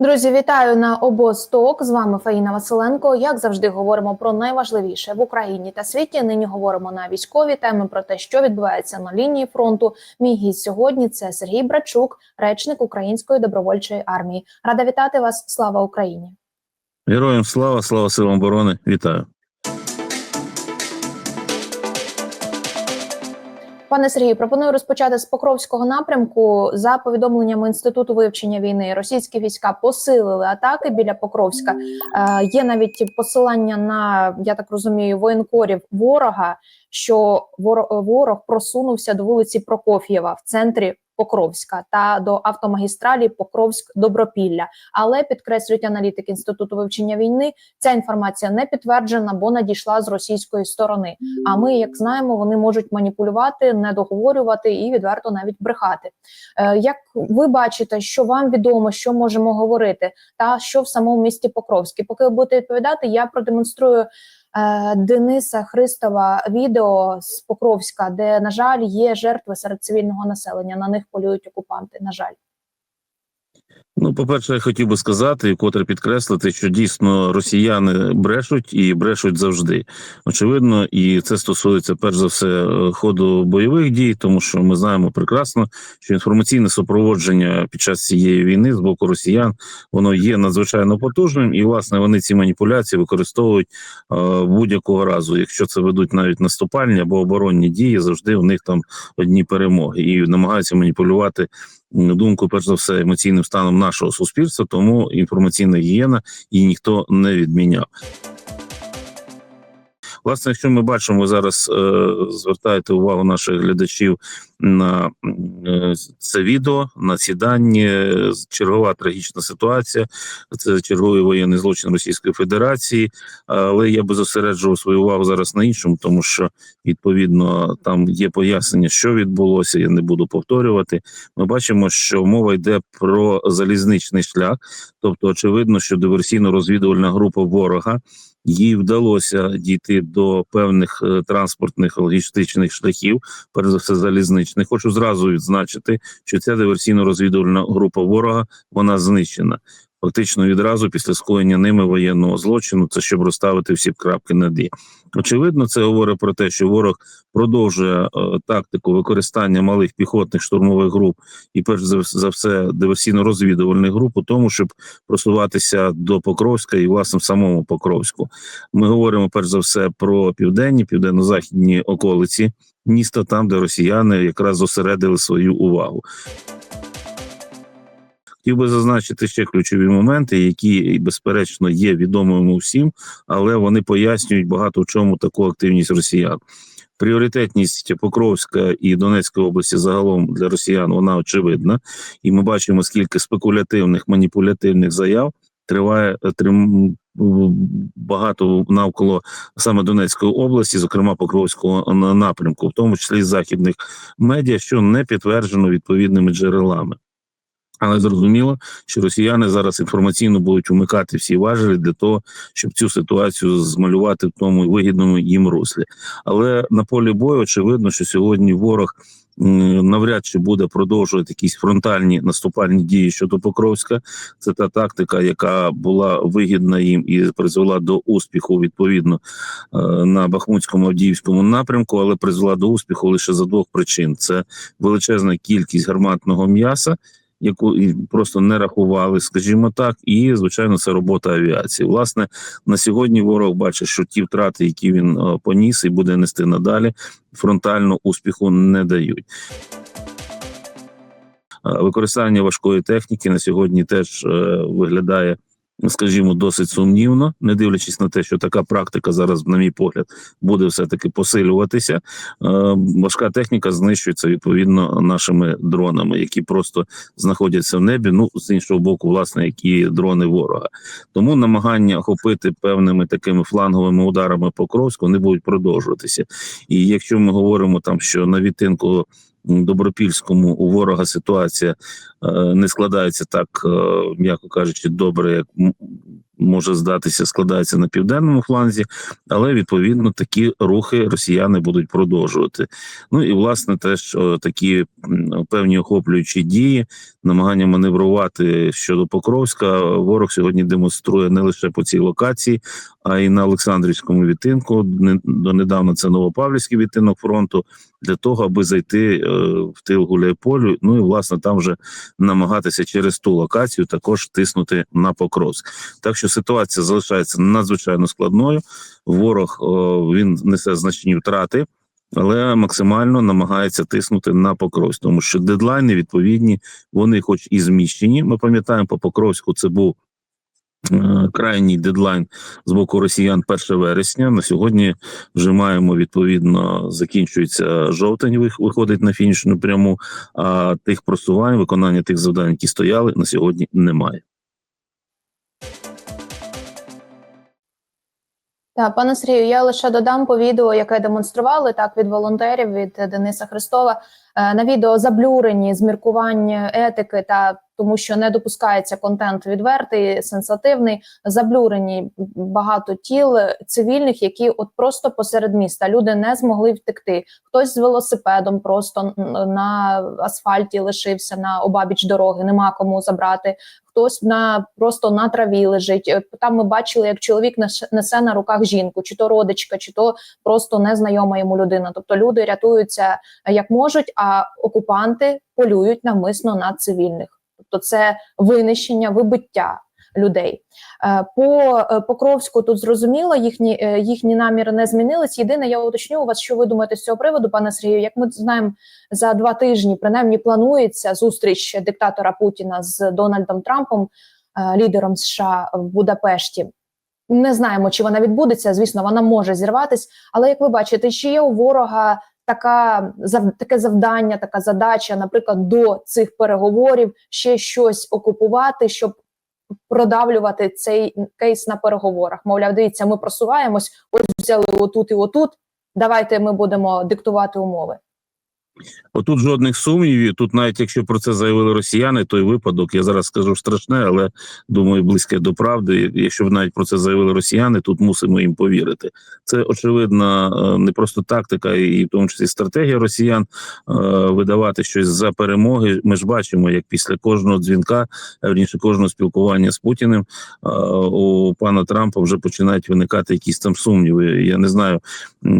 Друзі, вітаю на обосток. З вами Фаїна Василенко. Як завжди, говоримо про найважливіше в Україні та світі. Нині говоримо на військові теми про те, що відбувається на лінії фронту. Мій гість сьогодні це Сергій Брачук, речник Української добровольчої армії. Рада вітати вас. Слава Україні! Героям слава, слава силам оборони. Вітаю. Пане Сергію, пропоную розпочати з Покровського напрямку. За повідомленнями інституту вивчення війни, російські війська посилили атаки біля Покровська. Е, є навіть посилання на я так розумію, воєнкорів ворога, що ворог, ворог просунувся до вулиці Прокоф'єва в центрі Покровська та до автомагістралі Покровськ-Добропілля. Але підкреслюють аналітики інституту вивчення війни. Ця інформація не підтверджена, бо надійшла з російської сторони. А ми, як знаємо, вони можуть маніпулювати, недоговорювати і відверто навіть брехати. Е, як ви бачите, що вам відомо, що можемо говорити, та що в самому місті Покровське? Поки ви будете відповідати, я продемонструю. Е, Дениса Христова відео з Покровська, де на жаль є жертви серед цивільного населення. На них полюють окупанти. На жаль, Ну, по-перше, я хотів би сказати, і котре підкреслити, що дійсно росіяни брешуть і брешуть завжди. Очевидно, і це стосується перш за все е, ходу бойових дій, тому що ми знаємо прекрасно, що інформаційне супроводження під час цієї війни з боку росіян воно є надзвичайно потужним, і власне вони ці маніпуляції використовують е, будь-якого разу. Якщо це ведуть навіть наступальні або оборонні дії, завжди у них там одні перемоги і намагаються маніпулювати думку, перш за все, емоційним станом нашого суспільства, тому інформаційна гігієна її ніхто не відміняв. Власне, якщо ми бачимо, зараз е, звертаєте увагу наших глядачів на е, це відео, на ці е, чергова трагічна ситуація. Це черговий воєнний злочин Російської Федерації. Але я би зосереджував свою увагу зараз на іншому, тому що відповідно там є пояснення, що відбулося. Я не буду повторювати. Ми бачимо, що мова йде про залізничний шлях, тобто, очевидно, що диверсійно-розвідувальна група ворога їй вдалося дійти до певних е, транспортних логістичних шляхів, перш за все залізничних. Хочу зразу відзначити, що ця диверсійно-розвідувальна група ворога вона знищена. Фактично відразу після скоєння ними воєнного злочину, це щоб розставити всі крапки над «і». Очевидно, це говорить про те, що ворог продовжує е, тактику використання малих піхотних штурмових груп і перш за все диверсійно-розвідувальних груп у тому, щоб просуватися до Покровська і власне в самому Покровську. Ми говоримо перш за все про південні, південно-західні околиці міста, там де росіяни якраз зосередили свою увагу. Хотів би зазначити ще ключові моменти, які безперечно є відомими всім, але вони пояснюють багато в чому таку активність росіян. Пріоритетність Покровська і Донецької області загалом для росіян вона очевидна, і ми бачимо, скільки спекулятивних маніпулятивних заяв триває трим, багато навколо саме Донецької області, зокрема Покровського напрямку, в тому числі з західних медіа, що не підтверджено відповідними джерелами. Але зрозуміло, що росіяни зараз інформаційно будуть умикати всі важелі для того, щоб цю ситуацію змалювати в тому вигідному їм руслі. Але на полі бою очевидно, що сьогодні ворог навряд чи буде продовжувати якісь фронтальні наступальні дії щодо Покровська. Це та тактика, яка була вигідна їм і призвела до успіху відповідно е, на Бахмутському Авдіївському напрямку, але призвела до успіху лише за двох причин: це величезна кількість гарматного м'яса яку просто не рахували, скажімо так, і звичайно, це робота авіації. Власне, на сьогодні ворог бачить, що ті втрати, які він е, поніс і буде нести надалі, фронтально успіху не дають. Е, використання важкої техніки на сьогодні теж е, виглядає скажімо, досить сумнівно, не дивлячись на те, що така практика зараз, на мій погляд, буде все таки посилюватися. Е, важка техніка знищується відповідно нашими дронами, які просто знаходяться в небі. Ну з іншого боку, власне, які дрони ворога. Тому намагання охопити певними такими фланговими ударами Покровську вони будуть продовжуватися. І якщо ми говоримо там, що на відтинку Добропільському у ворога ситуація е, не складається так, е, м'яко кажучи, добре, як може здатися, складається на південному фланзі, але відповідно такі рухи росіяни будуть продовжувати. Ну і власне теж такі певні охоплюючі дії, намагання маневрувати щодо Покровська. Ворог сьогодні демонструє не лише по цій локації, а й на Олександрівському відтинку. Не- Донедавна це Новопавлівський відтинок фронту для того, аби зайти е, в тил Гуляйполю. Ну і власне там вже намагатися через ту локацію також тиснути на Покровськ. Так що ситуація залишається надзвичайно складною. Ворог о, він несе значні втрати. Але максимально намагається тиснути на Покровськ, тому що дедлайни відповідні, вони, хоч і зміщені. Ми пам'ятаємо, по Покровську це був е, крайній дедлайн з боку росіян 1 вересня. На сьогодні вже маємо відповідно закінчується жовтень, виходить на фінішну пряму. А тих просувань, виконання тих завдань, які стояли, на сьогодні немає. Так, пане Сергію, я лише додам по відео, яке демонстрували так від волонтерів від Дениса Христова. Е, На відео заблюрені зміркування етики та тому, що не допускається контент відвертий, сенсативний. Заблюрені багато тіл цивільних, які от просто посеред міста люди не змогли втекти. Хтось з велосипедом просто на асфальті лишився на обабіч дороги, нема кому забрати. Хтось на просто на траві лежить. Е, Там ми бачили, як чоловік несе- несе на руках жінку, чи то родичка, чи то просто незнайома йому людина. Тобто люди рятуються е, як можуть, а окупанти полюють навмисно на цивільних. Тобто, це винищення, вибиття людей. Е, По е, Покровську тут зрозуміло, їхні, е, їхні наміри не змінились. Єдине, я уточню у вас, що ви думаєте з цього приводу, пане Сергію. Як ми знаємо, за два тижні принаймні планується зустріч диктатора Путіна з Дональдом Трампом, лідером США в Будапешті. Не знаємо, чи вона відбудеться. Звісно, вона може зірватись. Але як ви бачите, чи є у ворога така таке завдання, така задача, наприклад, до цих переговорів ще щось окупувати, щоб продавлювати цей кейс на переговорах? Мовляв, дивіться, ми просуваємось, ось взяли отут і отут. Давайте ми будемо диктувати умови. Отут жодних сумнівів. Тут, навіть якщо про це заявили росіяни, той випадок, я зараз скажу страшне, але думаю, близьке до правди. Якщо б навіть про це заявили росіяни, тут мусимо їм повірити. Це очевидна е, не просто тактика, і в тому числі стратегія росіян е, видавати щось за перемоги. Ми ж бачимо, як після кожного дзвінка, а вірніше кожного спілкування з Путіним, е, у пана Трампа вже починають виникати якісь там сумніви. Я не знаю,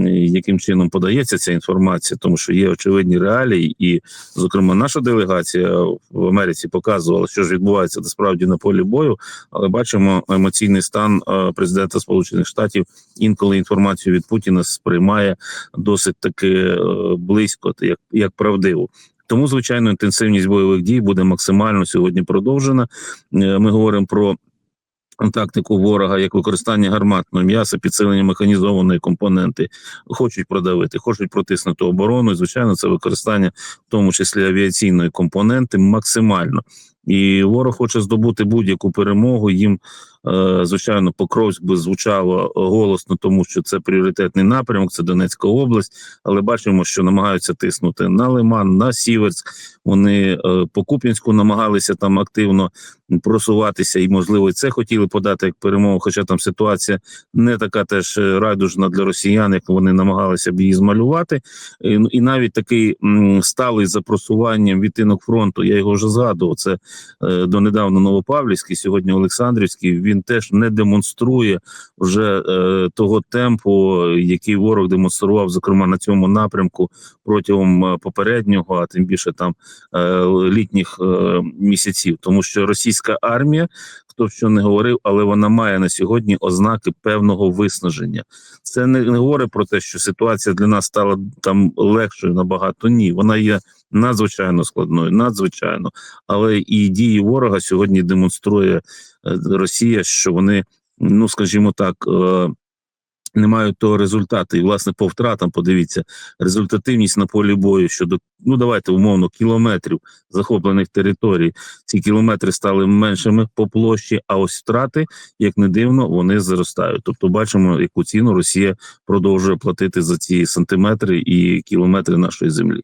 яким чином подається ця інформація, тому що є очевидні реалії, і, зокрема, наша делегація в Америці показувала, що ж відбувається насправді на полі бою, але бачимо емоційний стан е, президента Сполучених Штатів. Інколи інформацію від Путіна сприймає досить таки е, близько, як, як правдиву. Тому, звичайно, інтенсивність бойових дій буде максимально сьогодні продовжена. Е, Ми говоримо про тактику ворога як використання гарматного м'яса, підсилення механізованої компоненти, хочуть продавити, хочуть протиснути оборону. І, звичайно, це використання, в тому числі авіаційної компоненти, максимально. І ворог хоче здобути будь-яку перемогу. Їм, е, звичайно, Покровськ би звучало голосно, тому що це пріоритетний напрямок, це Донецька область. Але бачимо, що намагаються тиснути на Лиман, на Сіверськ. Вони е, по Куп'янську намагалися там активно просуватися, і можливо це хотіли подати як перемогу. Хоча там ситуація не така теж е, райдужна для росіян, як вони намагалися б її змалювати. І, навіть такий сталий за просуванням відтинок фронту, я його вже згадував. Це е, донедавна Новопавлівський, сьогодні Олександрівський. Він теж не демонструє вже е, того темпу, який ворог демонстрував, зокрема на цьому напрямку протягом е, попереднього, а тим більше там е, літніх е, місяців, тому що російська армія, хто що не говорив, але вона має на сьогодні ознаки певного виснаження. Це не, не говорить про те, що ситуація для нас стала там легшою набагато. Ні, вона є надзвичайно складною, надзвичайно. Але і дії ворога сьогодні демонструє е, Росія, що вони, ну скажімо так. Не мають того результату, і власне по втратам подивіться результативність на полі бою щодо ну давайте умовно кілометрів захоплених територій. Ці кілометри стали меншими по площі, а ось втрати, як не дивно, вони зростають. Тобто, бачимо, яку ціну Росія продовжує платити за ці сантиметри і кілометри нашої землі.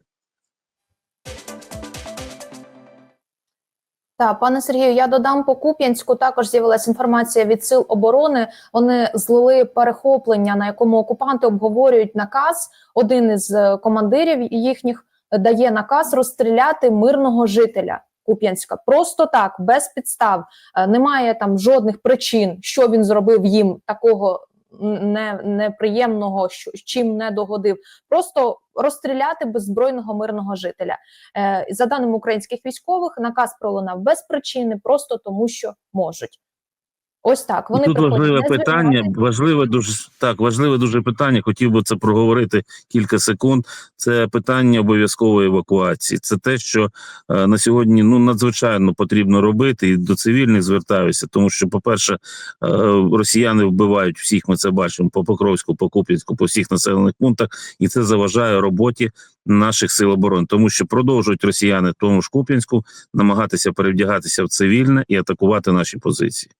Так, пане Сергію, я додам по Куп'янську. Також з'явилася інформація від сил оборони. Вони злили перехоплення, на якому окупанти обговорюють наказ. Один із е, командирів їхніх дає наказ розстріляти мирного жителя Куп'янська. Просто так, без підстав. Е, Немає там жодних причин, що він зробив їм такого не, неприємного, що чим не догодив. Просто розстріляти беззбройного мирного жителя. Е, за даними українських військових, наказ пролунав без причини, просто тому що можуть. Ось так. Вони Тут важливе питання, важливе дуже так, важливе дуже питання. Хотів би це проговорити кілька секунд. Це питання обов'язкової евакуації. Це те, що е, на сьогодні ну надзвичайно потрібно робити, і до цивільних звертаюся, тому що, по-перше, е, росіяни вбивають всіх. Ми це бачимо по Покровську, по Куп'янську, по всіх населених пунктах, і це заважає роботі наших сил оборони, тому що продовжують росіяни в тому ж Куп'янську намагатися перевдягатися в цивільне і атакувати наші позиції.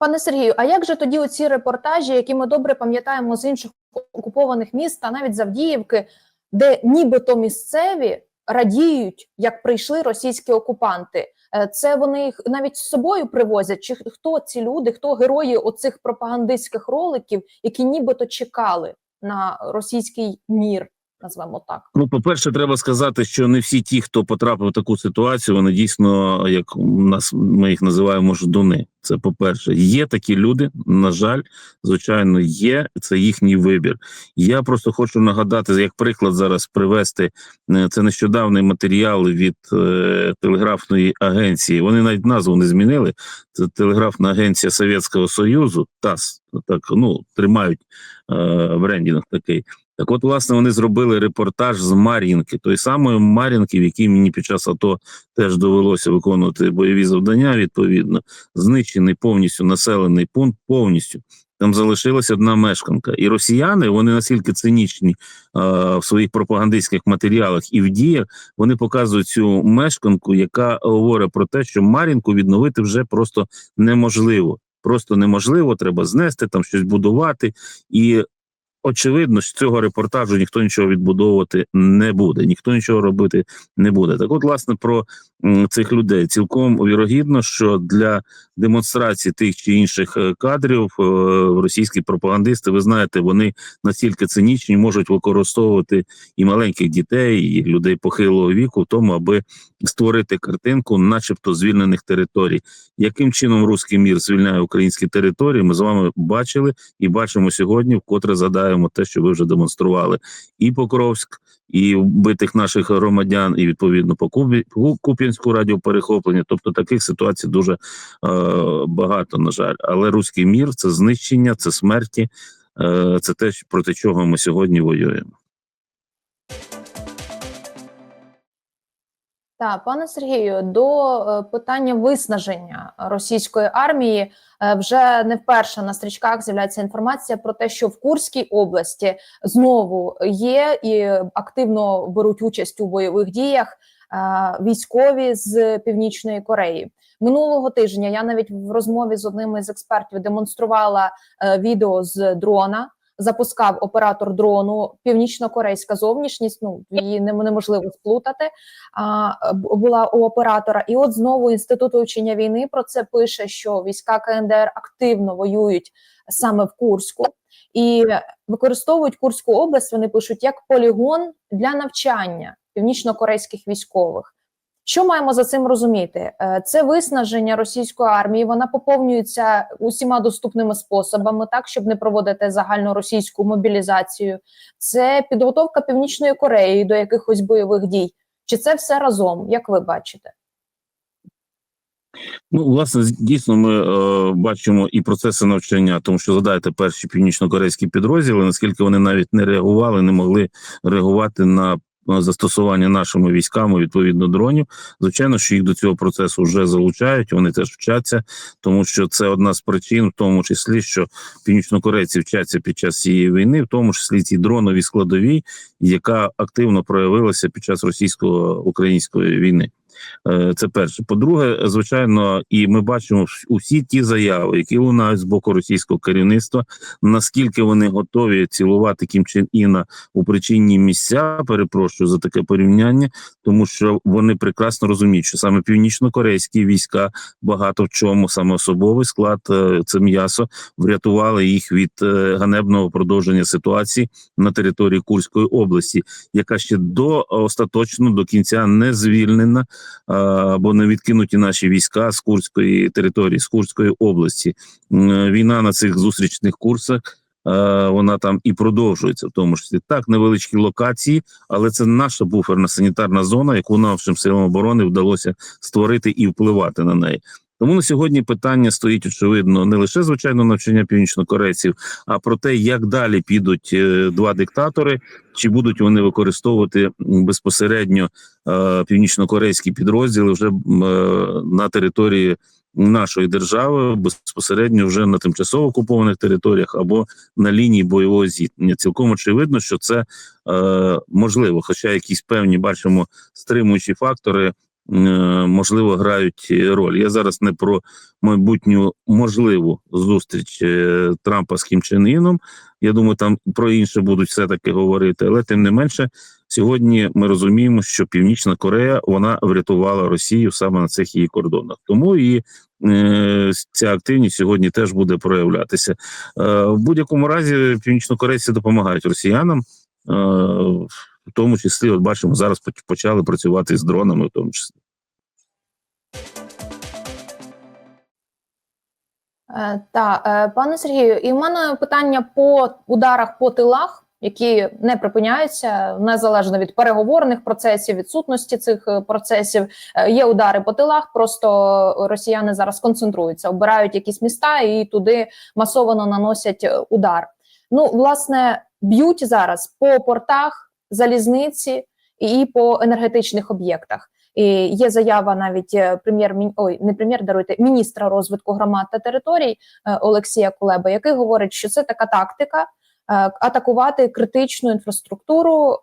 Пане Сергію, а як же тоді оці репортажі, які ми добре пам'ятаємо з інших окупованих міст, та навіть з Авдіївки, де нібито місцеві радіють, як прийшли російські окупанти? Е, Це вони їх навіть з собою привозять? Чи хто ці люди, хто герої оцих пропагандистських роликів, які нібито чекали на російський мір? Назвемо так. Ну, по-перше, треба сказати, що не всі ті, хто потрапив в таку ситуацію, вони дійсно, як нас ми їх називаємо ждуни. Це по-перше, є такі люди. На жаль, звичайно, є. Це їхній вибір. Я просто хочу нагадати, як приклад зараз привести е, це нещодавний матеріал від е, телеграфної агенції. Вони навіть назву не змінили. Це телеграфна агенція Совєтського Союзу. ТАСС так ну тримають е, брендінг такий. Так, от, власне, вони зробили репортаж з Мар'їнки, той самої Мар'їнки, в якій мені під час АТО теж довелося виконувати бойові завдання. Відповідно, знищений повністю населений пункт, повністю там залишилася одна мешканка. І росіяни вони настільки цинічні е, в своїх пропагандистських матеріалах і в діях. Вони показують цю мешканку, яка говорить про те, що Мар'їнку відновити вже просто неможливо. Просто неможливо, треба знести там щось будувати і очевидно, з цього репортажу ніхто нічого відбудовувати не буде, ніхто нічого робити не буде. Так, от, власне, про цих людей цілком вірогідно, що для демонстрації тих чи інших е, кадрів е, російські пропагандисти, ви знаєте, вони настільки цинічні, можуть використовувати і маленьких дітей, і людей похилого віку в тому, аби створити картинку, начебто звільнених територій. Яким чином руський мір звільняє українські території? Ми з вами бачили і бачимо сьогодні, вкотре згадаємо те, що ви вже демонстрували, і Покровськ, і вбитих наших громадян, і відповідно по Кубі Ку- Куп'янську радіоперехоплення. Тобто таких ситуацій дуже е, багато, на жаль. Але руський мір це знищення, це смерті, е, це те, проти чого ми сьогодні воюємо. Так, пане Сергію, до е, питання виснаження російської армії е, вже не вперше на стрічках з'являється інформація про те, що в Курській області знову є і активно беруть участь у бойових діях е, військові з Північної Кореї. Минулого тижня я навіть в розмові з одним із експертів демонструвала відео з дрона. Запускав оператор дрону північно-корейська зовнішність. Ну її неможливо сплутати а, була у оператора. І от знову інститут вивчення війни про це пише, що війська КНДР активно воюють саме в Курську і використовують Курську область. Вони пишуть як полігон для навчання північно-корейських військових. Що маємо за цим розуміти? Е, Це виснаження російської армії. Вона поповнюється усіма доступними способами, так щоб не проводити загальну російську мобілізацію. Це підготовка Північної Кореї до якихось бойових дій. Чи це все разом, як ви бачите? Ну, власне, дійсно, ми е, бачимо і процеси навчання, тому що задаєте перші північно-корейські підрозділи, наскільки вони навіть не реагували, не могли реагувати на застосування нашими військами відповідно дронів. Звичайно, що їх до цього процесу вже залучають. Вони теж вчаться, тому що це одна з причин, в тому числі, що північнокорейці вчаться під час цієї війни, в тому числі ці дронові складові, яка активно проявилася під час російсько-української війни. Е, Це перше. По-друге, звичайно, і ми бачимо усі ті заяви, які лунають з боку російського керівництва, наскільки вони готові цілувати Кім Чен Іна у причинні місця. Перепрошую за таке порівняння, тому що вони прекрасно розуміють, що саме північно-корейські війська багато в чому саме особовий склад е, це м'ясо врятували їх від е, ганебного продовження ситуації на території Курської області, яка ще до остаточно до кінця не звільнена або не відкинуті наші війська з Курської території, з Курської області. Війна на цих зустрічних курсах. Вона там і продовжується, в тому числі так невеличкі локації, але це наша буферна санітарна зона, яку нашим силам оборони вдалося створити і впливати на неї. Тому на сьогодні питання стоїть очевидно не лише звичайно навчання північнокорейців, а про те, як далі підуть е, два диктатори, чи будуть вони використовувати безпосередньо е, північнокорейські підрозділи вже е, на території нашої держави, безпосередньо вже на тимчасово окупованих територіях або на лінії бойового зіткнення. Цілком очевидно, що це можливо, хоча якісь певні бачимо стримуючі фактори. Е, Можливо, грають роль. Я зараз не про майбутню можливу зустріч е, Трампа з Кім Чен Іном. Я думаю, там про інше будуть все таки говорити. Але тим не менше, сьогодні ми розуміємо, що Північна Корея вона врятувала Росію саме на цих її кордонах. Тому і е, ця активність сьогодні теж буде проявлятися. В будь-якому разі північнокорейці допомагають росіянам. В тому числі, от бачимо, зараз почали працювати з дронами, в тому числі. Е, Та е, пане Сергію, і в мене питання по ударах по тилах, які не припиняються незалежно від переговорних процесів, відсутності цих е, процесів. Є удари по тилах. Просто росіяни зараз концентруються, обирають якісь міста і туди масово наносять удар. Ну, власне, б'ють зараз по портах, залізниці і по енергетичних об'єктах. І є заява навіть е, прем'єр ой, не прем'єр даруйте міністра розвитку громад та територій е, Олексія Кулеба, який говорить, що це така тактика. е, Атакувати критичну інфраструктуру,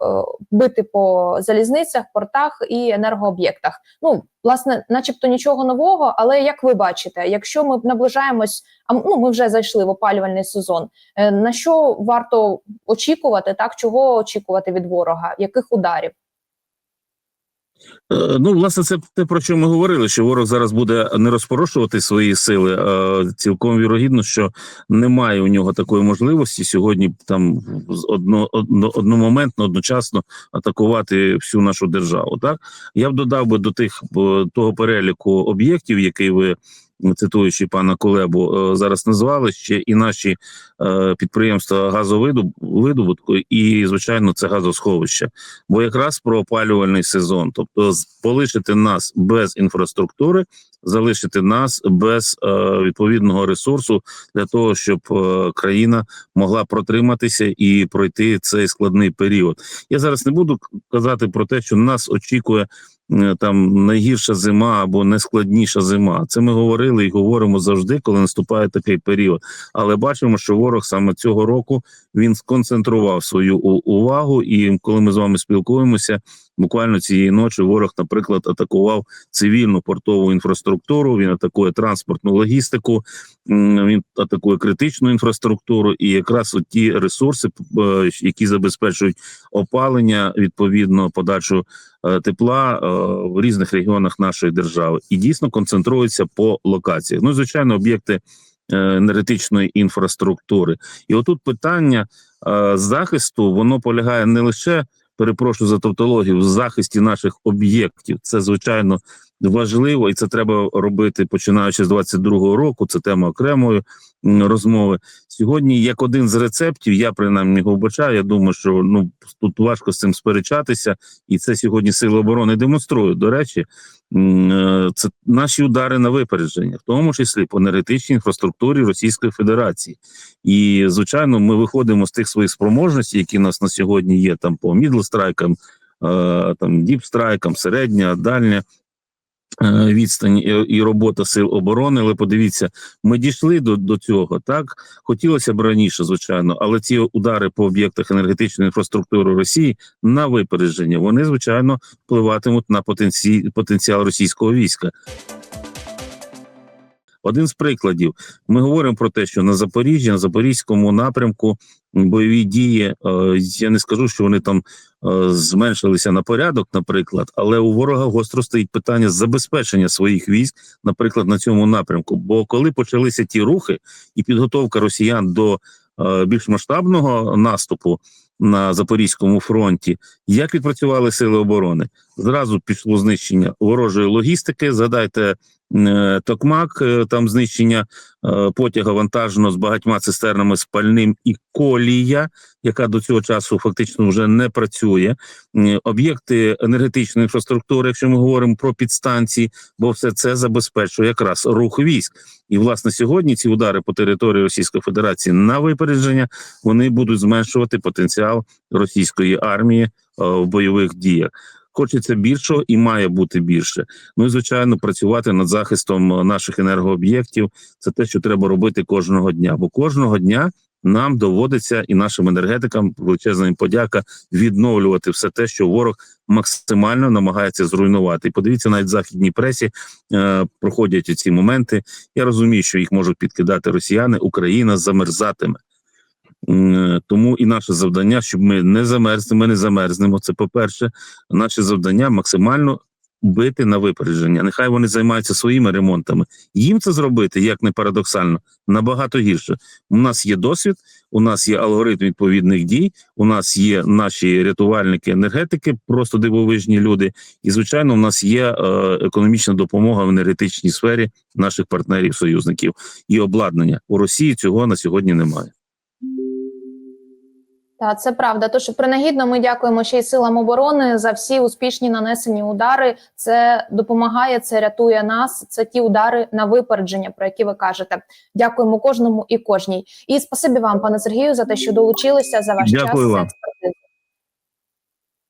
бити по залізницях, портах і енергооб'єктах. Ну, власне, начебто нічого нового, але як ви бачите, якщо ми наближаємось, а ну ми вже зайшли в опалювальний сезон. На що варто очікувати, так чого очікувати від ворога? Яких ударів? Е, Ну, власне, це те, про що ми говорили, що ворог зараз буде не розпорошувати свої сили. Цілком вірогідно, що немає у нього такої можливості сьогодні там одно, одно, одномоментно, одночасно атакувати всю нашу державу. Так я б додав би до тих того переліку об'єктів, який ви. Цитуючи пана Колебу, е, зараз назвали ще і наші е, підприємства газовидобутку, і звичайно, це газосховище бо якраз про опалювальний сезон, тобто полишити нас без інфраструктури, залишити нас без е, відповідного ресурсу для того, щоб країна могла протриматися і пройти цей складний період. Я зараз не буду казати про те, що нас очікує. Е, Там найгірша зима або найскладніша зима. Це ми говорили і говоримо завжди, коли наступає такий період. Але бачимо, що ворог саме цього року він сконцентрував свою увагу. І коли ми з вами спілкуємося, буквально цієї ночі ворог, наприклад, атакував цивільну портову інфраструктуру. Він атакує транспортну логістику, він атакує критичну інфраструктуру, і якраз от ті ресурси, е, які забезпечують опалення, відповідно подачу е, тепла е, в різних регіонах нашої держави, і дійсно концентруються по локаціях. Ну, звичайно, об'єкти енергетичної інфраструктури. І отут питання захисту воно полягає не лише перепрошую за тавтологію в захисті наших об'єктів. Це звичайно важливо, і це треба робити починаючи з 22-го року. Це тема окремої розмови. Сьогодні, як один з рецептів, я принаймні його вбачаю. Я думаю, що ну тут важко з цим сперечатися, і це сьогодні сили оборони демонструють. До речі, е, це наші удари на випередження, в тому числі по енергетичній інфраструктурі Російської Федерації. І звичайно, ми виходимо з тих своїх спроможностей, які у нас на сьогодні є там по мідлстрайкам, е, там діпстрайкам, середня, дальня. Е, відстань і, робота сил оборони. Але подивіться, ми дійшли до, до цього. Так хотілося б раніше, звичайно, але ці удари по об'єктах енергетичної інфраструктури Росії на випередження вони звичайно впливатимуть на потенці... потенціал російського війська. Один з прикладів: ми говоримо про те, що на Запоріжжі, на запорізькому напрямку бойові дії. е, Я не скажу, що вони там е, зменшилися на порядок, наприклад, але у ворога гостро стоїть питання забезпечення своїх військ, наприклад, на цьому напрямку. Бо коли почалися ті рухи і підготовка росіян до е, більш масштабного наступу на Запорізькому фронті, як відпрацювали сили оборони? Зразу пішло знищення ворожої логістики. Згадайте е, Токмак, е, там знищення е, потяга вантажного з багатьма цистернами з пальним і колія, яка до цього часу фактично вже не працює. Об'єкти енергетичної інфраструктури, якщо ми говоримо про підстанції, бо все це забезпечує якраз рух військ. І власне сьогодні ці удари по території Російської Федерації на випередження вони будуть зменшувати потенціал російської армії в бойових діях. Хочеться більшого і має бути більше. Ну і звичайно, працювати над захистом е, наших енергооб'єктів це те, що треба робити кожного дня. Бо кожного дня нам доводиться і нашим енергетикам величезна їм подяка відновлювати все те, що ворог максимально намагається зруйнувати. І подивіться, навіть в західній пресі е, проходять ці моменти. Я розумію, що їх можуть підкидати росіяни. Україна замерзатиме. М, Тому і наше завдання, щоб ми не замерзли, ми не замерзнемо. Це по-перше, наше завдання максимально бити на випередження. Нехай вони займаються своїми ремонтами. Їм це зробити, як не парадоксально, набагато гірше. У нас є досвід, у нас є алгоритм відповідних дій. У нас є наші рятувальники, енергетики, просто дивовижні люди. І звичайно, у нас є е, економічна допомога в енергетичній сфері наших партнерів, союзників і обладнання. У Росії цього на сьогодні немає. Та це правда. Тож принагідно ми дякуємо ще й силам оборони за всі успішні нанесені удари. Це допомагає, це рятує нас. Це ті удари на випередження, про які ви кажете. Дякуємо кожному і кожній. І спасибі вам, пане Сергію, за те, що долучилися за ваш Дякую час. вам.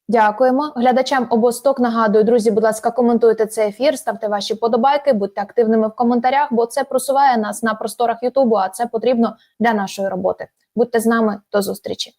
Дякуємо глядачам обосток. Нагадую, друзі, будь ласка, коментуйте цей ефір, ставте ваші подобайки, будьте активними в коментарях, бо це просуває нас на просторах Ютубу. А це потрібно для нашої роботи. Будьте з нами до зустрічі.